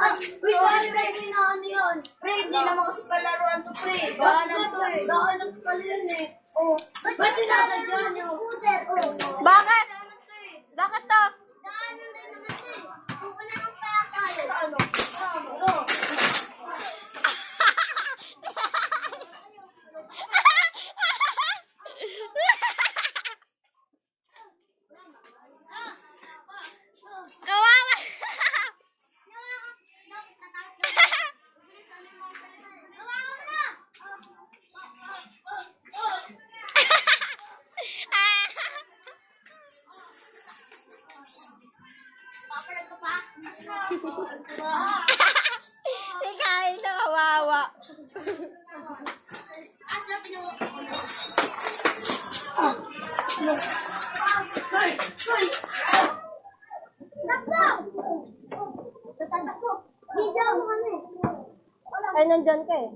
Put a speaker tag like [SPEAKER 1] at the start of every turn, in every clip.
[SPEAKER 1] Ah, uy, sorry, pre, na ano yun? Pre, hindi naman kasi palaruan to, pre. Gahanap to eh. Gahanap pala yun eh. Oh, ba't sinasad yun yung... Scooter, oh.
[SPEAKER 2] Bakit?
[SPEAKER 1] Gahanap to eh.
[SPEAKER 2] Bakit to?
[SPEAKER 1] Daanan rin naman to eh. Kung ano ang pakal. Ano? Ano?
[SPEAKER 2] Kawawa! Ikaw na kawawa.
[SPEAKER 1] Hoy! Hoy! Nakbo! Tatakbo! Video mo kami.
[SPEAKER 2] Ay, nandyan ka eh.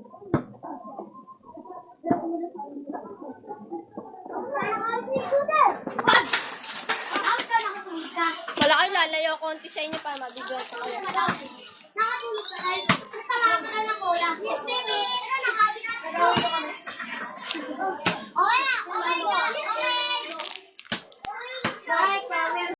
[SPEAKER 2] Malaki konti sa inyo para mabigyan ko kayo.